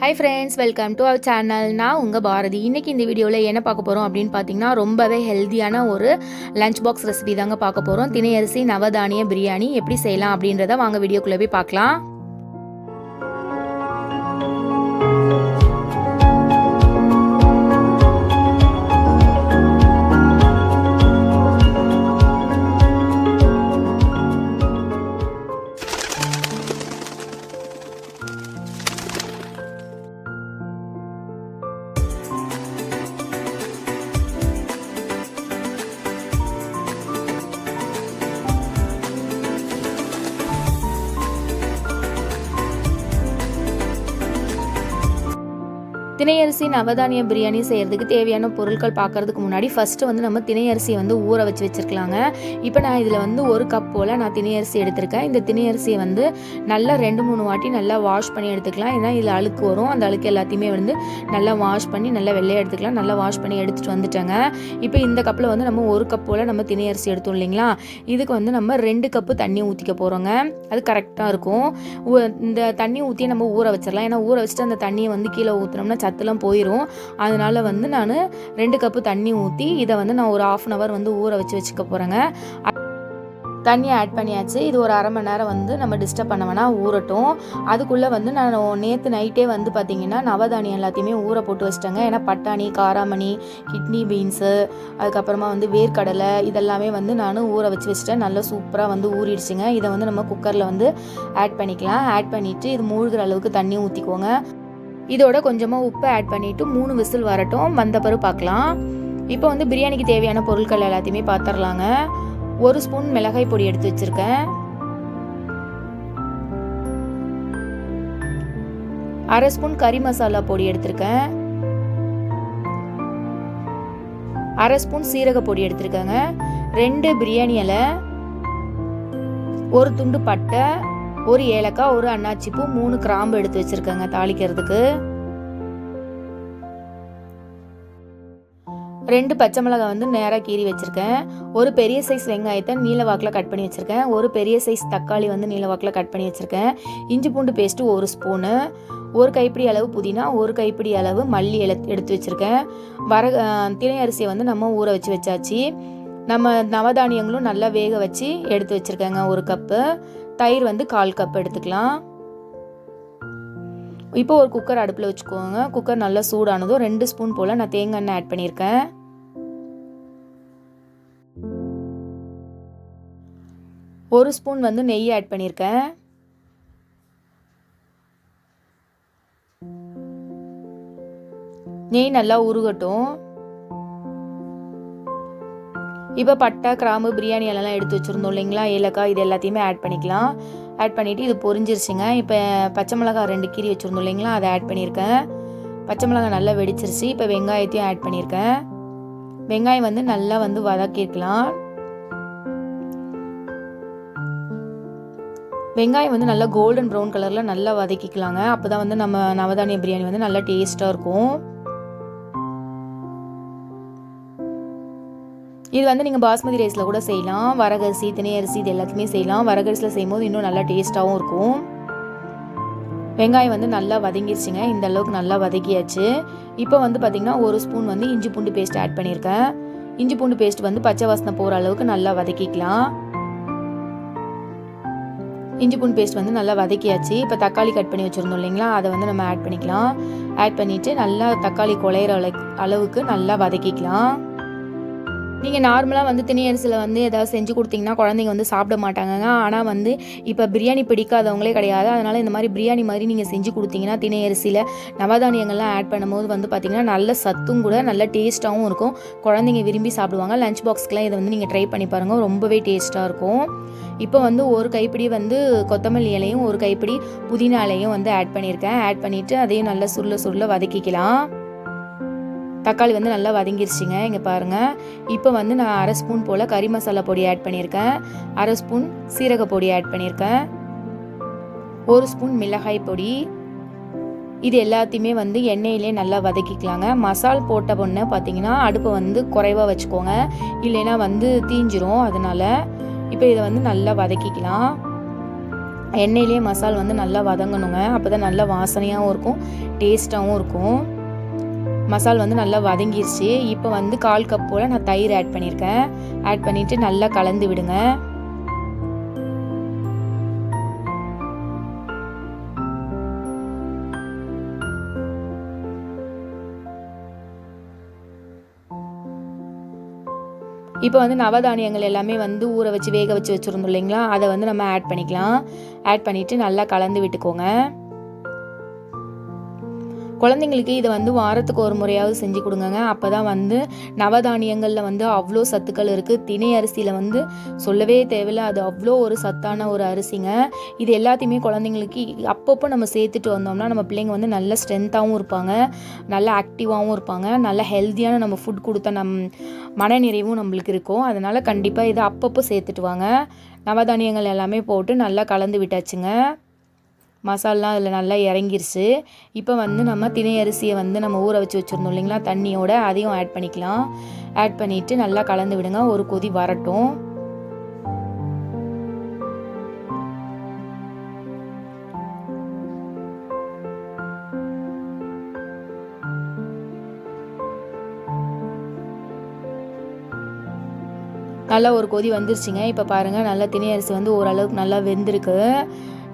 Hi friends welcome to our channel நான் உங்கள் பாரதி. இன்றைக்கி இந்த வீடியோவில் என்ன பார்க்க போகிறோம் அப்படின்னு பார்த்தீங்கன்னா ரொம்பவே ஹெல்த்தியான ஒரு லஞ்ச் பாக்ஸ் ரெசிபி தாங்க பார்க்க போகிறோம் திணையரிசி நவதானிய பிரியாணி எப்படி செய்யலாம் அப்படின்றத வாங்க வீடியோக்குள்ளே போய் பார்க்கலாம். திணையரிசி நவதானிய பிரியாணி செய்கிறதுக்கு தேவையான பொருட்கள் பார்க்கறதுக்கு முன்னாடி ஃபஸ்ட்டு வந்து நம்ம திணையரிசியை வந்து ஊற வச்சு வச்சுருக்கலாங்க. இப்போ நான் இதில் வந்து ஒரு கப் போல் நான் திணையரிசி எடுத்திருக்கேன். இந்த திணையரிசியை வந்து நல்லா ரெண்டு மூணு வாட்டி நல்லா வாஷ் பண்ணி எடுத்துக்கலாம். ஏன்னா இதில் அழுக்கு வரும். அந்த அழுக்கு எல்லாத்தையுமே வந்து நல்லா வாஷ் பண்ணி நல்லா வெள்ளையாக எடுத்துக்கலாம். நல்லா வாஷ் பண்ணி எடுத்துகிட்டு வந்துட்டேங்க. இப்போ இந்த கப்பில் வந்து நம்ம ஒரு கப் போல் நம்ம திணையரிசி எடுத்தோம் இல்லைங்களா? இதுக்கு வந்து நம்ம ரெண்டு கப்பு தண்ணி ஊற்றிக்க போகிறோங்க அது கரெக்டாக இருக்கும். ஊ- இந்த தண்ணி ஊற்றி நம்ம ஊற வச்சிடலாம். ஏன்னா ஊற வச்சுட்டு அந்த தண்ணியை வந்து கீழே ஊற்றினோம்னா சத்துலாம் போயிடும் அதனால் வந்து நான் ரெண்டு கப்பு தண்ணி ஊற்றி இதை வந்து நான் ஒரு ஆஃப் அன் ஹவர் வந்து ஊற வச்சு வச்சுக்க போகிறேங்க தண்ணி ஆட் பண்ணியாச்சு. இது ஒரு அரை மணி நேரம் வந்து நம்ம டிஸ்டர்ப் பண்ண வேணால் ஊறட்டும். அதுக்குள்ளே வந்து நான் நேற்று நைட்டே வந்து பார்த்திங்கன்னா நவதானியம் எல்லாத்தையுமே ஊற போட்டு வச்சிட்டேங்க. ஏன்னா பட்டாணி காராமணி கிட்னி பீன்ஸு அதுக்கப்புறமா வந்து வேர்க்கடலை இதெல்லாமே வந்து நான் ஊற வச்சு வச்சுட்டேன். நல்லா சூப்பராக வந்து ஊறிடுச்சுங்க. இதை வந்து நம்ம குக்கரில் வந்து ஆட் பண்ணிக்கலாம். ஆட் பண்ணிவிட்டு இது மூழ்கிற அளவுக்கு தண்ணி ஊற்றிக்கோங்க இதோட கொஞ்சமாக உப்பு ஆட் பண்ணிவிட்டு மூணு விசில் வரட்டும். வந்த பிறகு பார்க்கலாம். இப்போ வந்து பிரியாணிக்கு தேவையான பொருட்கள் எல்லாத்தையுமே பார்த்துடலாங்க ஒரு ஸ்பூன் மிளகாய் பொடி எடுத்து வச்சுருக்கேன். அரை ஸ்பூன் கறி மசாலா பொடி எடுத்திருக்கேன். அரை ஸ்பூன் சீரக பொடி எடுத்திருக்கேங்க. ரெண்டு பிரியாணி இலை ஒரு துண்டு பட்டை ஒரு ஏலக்காய் ஒரு அன்னாச்சி பூ மூணு கிராம்பு எடுத்து வச்சிருக்கேங்க தாளிக்கிறதுக்கு. ரெண்டு பச்சை மிளகாய் வந்து நேராக கீறி வச்சுருக்கேன். ஒரு பெரிய சைஸ் வெங்காயத்தை நீல வாக்கில் கட் பண்ணி வச்சுருக்கேன். ஒரு பெரிய சைஸ் தக்காளி வந்து நீல வாக்கில் கட் பண்ணி வச்சுருக்கேன். இஞ்சி பூண்டு பேஸ்ட்டு ஒரு ஸ்பூனு ஒரு கைப்பிடி அளவு புதினா ஒரு கைப்பிடி அளவு மல்லி எல எடுத்து வச்சுருக்கேன். வர திணை அரிசியை வந்து நம்ம ஊற வச்சு வச்சாச்சு. நம்ம நவதானியங்களும் நல்லா வேக வச்சு எடுத்து வச்சுருக்கேங்க ஒரு கப்பு தயிர் வந்து கால் கப் எடுத்துக்கலாம். இப்போ ஒரு குக்கர் அடுப்பில் வச்சுக்கோங்க. குக்கர் நல்லா சூடானதும் ரெண்டு ஸ்பூன் போல் நான் தேங்காய் எண்ணெய் ஆட் பண்ணியிருக்கேன். ஒரு ஸ்பூன் வந்து நெய் ஆட் பண்ணியிருக்கேன். நெய் நல்லா உருகட்டும். இப்போ பட்டை கிராம்பு பிரியாணி எல்லாம் எடுத்து வச்சுருந்தோம் இல்லைங்களா? ஏலக்காய் இது எல்லாத்தையுமே ஆட் பண்ணிக்கலாம். ஆட் பண்ணிவிட்டு இது பொரிஞ்சிருச்சுங்க. இப்போ பச்சை மிளகாய் ரெண்டு கீரி வச்சுருந்தோம் இல்லைங்களா? அதை ஆட் பண்ணியிருக்கேன். பச்சை மிளகாய் நல்லா வெடிச்சிருச்சு. இப்போ வெங்காயத்தையும் ஆட் பண்ணியிருக்கேன். வெங்காயம் வந்து நல்லா வந்து வதக்கியிருக்கலாம். வெங்காயம் வந்து நல்லா கோல்டன் ப்ரௌன் கலரில் நல்லா வதக்கிக்கலாங்க. அப்போ தான் வந்து நம்ம நவதானிய பிரியாணி வந்து நல்லா டேஸ்ட்டாக இருக்கும். இது வந்து நீங்கள் பாஸ்மதி ரைஸில் கூட செய்யலாம். வரகரிசி திணையரிசி இது எல்லாத்தையுமே செய்யலாம். வரகரிசியில் செய்யும்போது இன்னும் நல்லா டேஸ்ட்டாகவும் இருக்கும். வெங்காயம் வந்து நல்லா வதங்கிருச்சுங்க. இந்த அளவுக்கு நல்லா வதக்கியாச்சு. இப்போ வந்து பார்த்திங்கன்னா ஒரு ஸ்பூன் வந்து இஞ்சி பூண்டு பேஸ்ட் ஆட் பண்ணியிருக்கேன். இஞ்சி பூண்டு பேஸ்ட் வந்து பச்சை வாசனை போகிற அளவுக்கு நல்லா வதக்கிக்கலாம். இஞ்சி பூண்டு பேஸ்ட் வந்து நல்லா வதக்கியாச்சு. இப்போ தக்காளி கட் பண்ணி வச்சுருந்தோம் இல்லைங்களா? அதை வந்து நம்ம ஆட் பண்ணிக்கலாம். ஆட் பண்ணிவிட்டு நல்லா தக்காளி குழையிற அளவுக்கு அளவுக்கு நல்லா வதக்கிக்கலாம். நீங்கள் நார்மலாக வந்து திணையரிசியில் வந்து ஏதாவது செஞ்சு கொடுத்தீங்கன்னா குழந்தைங்க வந்து சாப்பிட மாட்டாங்கங்க. ஆனால் வந்து இப்போ பிரியாணி பிடிக்காதவங்களே கிடையாது. அதனால் இந்த மாதிரி பிரியாணி மாதிரி நீங்கள் செஞ்சு கொடுத்தீங்கன்னா திணையரிசியில் நவதானியங்கள்லாம் ஆட் பண்ணும்போது வந்து பார்த்திங்கன்னா நல்ல சத்தும் கூட நல்ல டேஸ்ட்டாகவும் இருக்கும். குழந்தைங்க விரும்பி சாப்பிடுவாங்க. லஞ்ச் பாக்ஸ்க்கெலாம் இதை வந்து நீங்கள் ட்ரை பண்ணி பாருங்கள் ரொம்பவே டேஸ்ட்டாக இருக்கும். இப்போ வந்து ஒரு கைப்பிடி வந்து கொத்தமல்லி இலையும் ஒரு கைப்பிடி புதினா இலையும் வந்து ஆட் பண்ணியிருக்கேன். ஆட் பண்ணிவிட்டு அதையும் நல்லா சுருள சுருள வதக்கிக்கலாம். தக்காளி வந்து நல்லா வதங்கிருச்சுங்க. இங்கே பாருங்கள் இப்போ வந்து நான் அரை ஸ்பூன் போல் கறி மசாலா பொடி ஆட் பண்ணியிருக்கேன். அரை ஸ்பூன் சீரக பொடி ஆட் பண்ணியிருக்கேன். ஒரு ஸ்பூன் மிளகாய் பொடி. இது எல்லாத்தையுமே வந்து எண்ணெயிலே நல்லா வதக்கிக்கலாங்க. மசால் போட்ட பொண்ணு பார்த்தீங்கன்னா அடுப்பை வந்து குறைவாக வச்சுக்கோங்க. இல்லைன்னா வந்து தீஞ்சிரும். அதனால இப்போ இதை வந்து நல்லா வதக்கிக்கலாம். எண்ணெயிலே மசால் வந்து நல்லா வதங்கணுங்க. அப்போ தான் நல்லா வாசனையாகவும் இருக்கும் டேஸ்ட்டாகவும் இருக்கும். மசால் வந்து நல்லா வதங்கிருச்சு. இப்போ வந்து கால் கப் போல் நான் தயிர் ஆட் பண்ணியிருக்கேன் ஆட் பண்ணிவிட்டு நல்லா கலந்து விடுங்க. இப்போ வந்து நவதானியங்கள் எல்லாமே வந்து ஊற வச்சு வேக வச்சு வச்சுருந்தோம் இல்லைங்களா? அதை வந்து நம்ம ஆட் பண்ணிக்கலாம். ஆட் பண்ணிவிட்டு நல்லா கலந்து விட்டுக்கோங்க. குழந்தைங்களுக்கு இதை வந்து வாரத்துக்கு ஒரு முறையாவது செஞ்சு கொடுங்கங்க. அப்போ தான் வந்து நவதானியங்களில் வந்து அவ்வளோ சத்துக்கள் இருக்குது திணை அரிசியில் வந்து சொல்லவே தேவையில்ல. அது அவ்வளோ ஒரு சத்தான ஒரு அரிசிங்க. இது எல்லாத்தையுமே குழந்தைங்களுக்கு அப்பப்போ நம்ம சேர்த்துட்டு வந்தோம்னா நம்ம பிள்ளைங்க வந்து நல்ல ஸ்ட்ரென்த்தாகவும் இருப்பாங்க. நல்ல ஆக்டிவாகவும் இருப்பாங்க. நல்ல ஹெல்த்தியான நம்ம ஃபுட் கொடுத்த நம் மனநிறைவும் நம்மளுக்கு இருக்கும். அதனால் கண்டிப்பாக இதை அப்பப்போ சேர்த்துட்டு வாங்க. நவதானியங்கள் எல்லாமே போட்டு நல்லா கலந்து விட்டாச்சுங்க. மசாலாம் அதில் நல்லா இறங்கிருச்சு. இப்போ வந்து நம்ம திணை அரிசியை வந்து நம்ம ஊற வச்சு வச்சுருந்தோம் இல்லைங்களா? தண்ணியோட அதையும் ஆட் பண்ணிக்கலாம். ஆட் பண்ணிவிட்டு நல்லா கலந்து விடுங்க. ஒரு கொதி வரட்டும். நல்லா ஒரு கொதி வந்துருச்சுங்க. இப்போ பாருங்கள் நல்லா திணை அரிசி வந்து ஓரளவுக்கு நல்லா வெந்திருக்கு.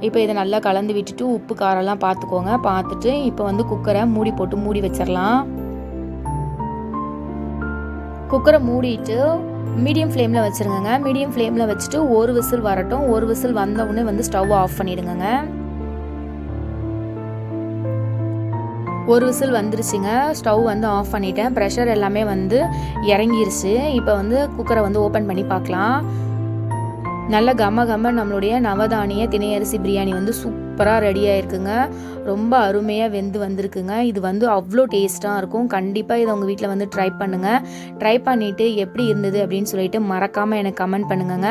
இப்போ இதை நல்லா கலந்து விட்டுட்டு உப்பு காரம்லாம் பார்த்துக்கோங்க. பார்த்துட்டு இப்போ வந்து குக்கரை மூடி போட்டு மூடி வச்சிடலாம். குக்கரை மூடிட்டு மீடியம் ஃப்ளேமில் வச்சுருங்கங்க. மீடியம் ஃப்ளேமில் வச்சுட்டு ஒரு விசில் வரட்டும். ஒரு விசில் வந்தவுடனே வந்து ஸ்டவ் ஆஃப் பண்ணிடுங்கங்க. ஒரு விசில் வந்துருச்சுங்க. ஸ்டவ் வந்து ஆஃப் பண்ணிட்டேன். ப்ரெஷர் எல்லாமே வந்து இறங்கிருச்சு. இப்போ வந்து குக்கரை வந்து ஓப்பன் பண்ணி பார்க்கலாம். நல்ல கம கம நம்மளுடைய நவதானிய திணையரிசி பிரியாணி வந்து சூப்பராக ரெடி ஆயிருக்குங்க. ரொம்ப அருமையாக வெந்து வந்திருக்குங்க. இது வந்து அவ்வளோ டேஸ்ட்டாக இருக்கும். கண்டிப்பாக இதை உங்கள் வீட்டில் வந்து ட்ரை பண்ணுங்கள் ட்ரை பண்ணிவிட்டு எப்படி இருந்தது அப்படின்னு சொல்லிட்டு மறக்காமல் எனக்கு கமெண்ட் பண்ணுங்கங்க.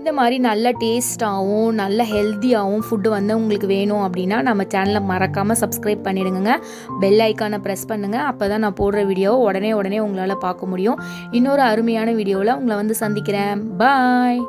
இந்த மாதிரி நல்ல டேஸ்ட்டாகவும் நல்ல ஹெல்த்தியாகவும் ஃபுட்டு வந்து உங்களுக்கு வேணும் அப்படின்னா நம்ம சேனலை மறக்காமல் சப்ஸ்கிரைப் பண்ணிடுங்க பெல் ஐக்கானை ப்ரெஸ் பண்ணுங்கள் அப்போ தான் நான் போடுற வீடியோ உடனே உடனே உங்களால் பார்க்க முடியும். இன்னொரு அருமையான வீடியோவில் உங்களை வந்து சந்திக்கிறேன். பாய்